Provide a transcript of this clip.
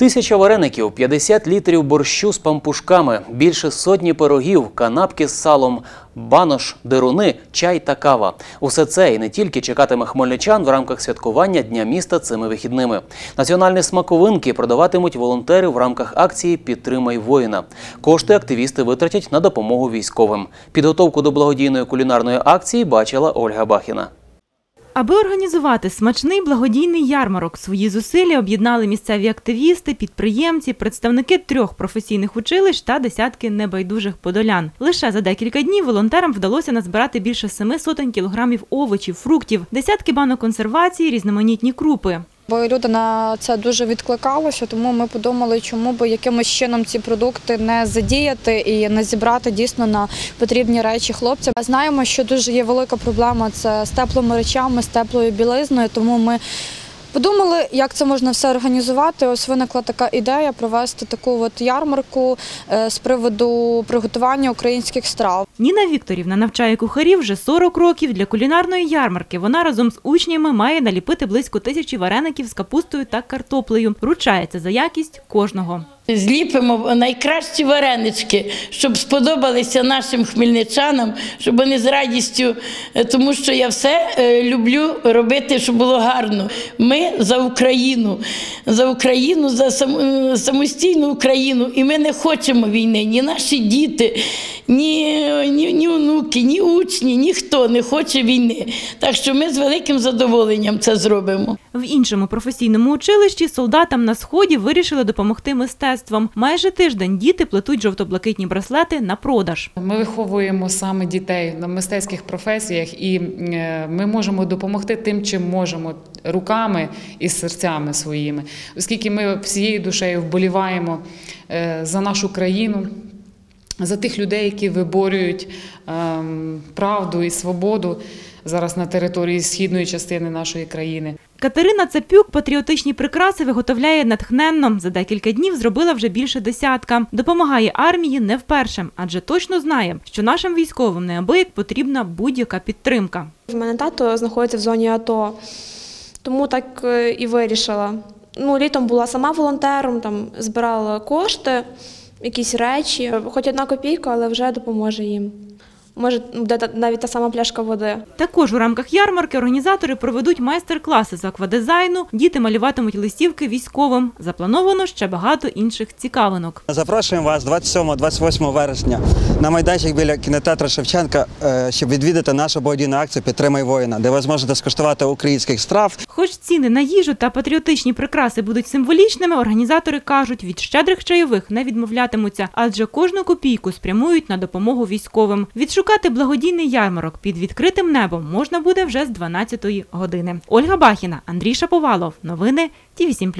Тисяча вареників, 50 літрів борщу з пампушками, більше сотні пирогів, канапки з салом, банош, деруни, чай та кава. Усе це і не тільки чекатиме хмельничан в рамках святкування Дня міста цими вихідними. Національні смаковинки продаватимуть волонтери в рамках акції Підтримай воїна. Кошти активісти витратять на допомогу військовим. Підготовку до благодійної кулінарної акції бачила Ольга Бахіна. Аби організувати смачний благодійний ярмарок, свої зусилля об'єднали місцеві активісти, підприємці, представники трьох професійних училищ та десятки небайдужих подолян. Лише за декілька днів волонтерам вдалося назбирати більше семи сотень кілограмів овочів, фруктів, десятки банок консервації, різноманітні крупи. Бо люди на це дуже відкликалися, тому ми подумали, чому би якимось чином ці продукти не задіяти і не зібрати дійсно на потрібні речі хлопцям. Знаємо, що дуже є велика проблема це з теплими речами, з теплою білизною. Тому ми подумали, як це можна все організувати. Ось виникла така ідея провести таку от ярмарку е, з приводу приготування українських страв. Ніна Вікторівна навчає кухарів вже 40 років. Для кулінарної ярмарки вона разом з учнями має наліпити близько тисячі вареників з капустою та картоплею. Ручається за якість кожного. Зліпимо найкращі варенички, щоб сподобалися нашим хмельничанам, щоб вони з радістю, е, тому що я все е, люблю робити, щоб було гарно. Ми за Україну, за Україну, за е, самостійну Україну. І ми не хочемо війни. Ні наші діти, ні, ні, ні онуки, ні учні, ніхто не хоче війни. Так що ми з великим задоволенням це зробимо. В іншому професійному училищі солдатам на сході вирішили допомогти мистецтвом. Майже тиждень діти плетуть жовто-блакитні браслети на продаж. Ми виховуємо саме дітей на мистецьких професіях, і е, ми можемо допомогти тим, чим можемо руками і серцями своїми, оскільки ми всією душею вболіваємо е, за нашу країну. За тих людей, які виборюють ем, правду і свободу зараз на території східної частини нашої країни. Катерина Цапюк патріотичні прикраси виготовляє натхненно. За декілька днів зробила вже більше десятка. Допомагає армії не вперше, адже точно знає, що нашим військовим неабияк потрібна будь-яка підтримка. В мене тато знаходиться в зоні АТО, тому так е, і вирішила. Ну, літом була сама волонтером, там збирала кошти, якісь речі, хоч одна копійка, але вже допоможе їм. Може, буде та- навіть та сама пляшка води. Також у рамках ярмарки організатори проведуть майстер-класи з аквадизайну. Діти малюватимуть листівки військовим. Заплановано ще багато інших цікавинок. Запрошуємо вас 27-28 вересня на майданчик біля кінотеатру Шевченка, е, щоб відвідати нашу благодійну акцію Підтримай воїна, де ви зможете скуштувати українських страв Хоч ціни на їжу та патріотичні прикраси будуть символічними, організатори кажуть, від щедрих чайових не відмовлятимуться, адже кожну копійку спрямують на допомогу військовим. Відшукати благодійний ярмарок під відкритим небом можна буде вже з 12-ї години. Ольга Бахіна, Андрій Шаповалов. Новини Ті 7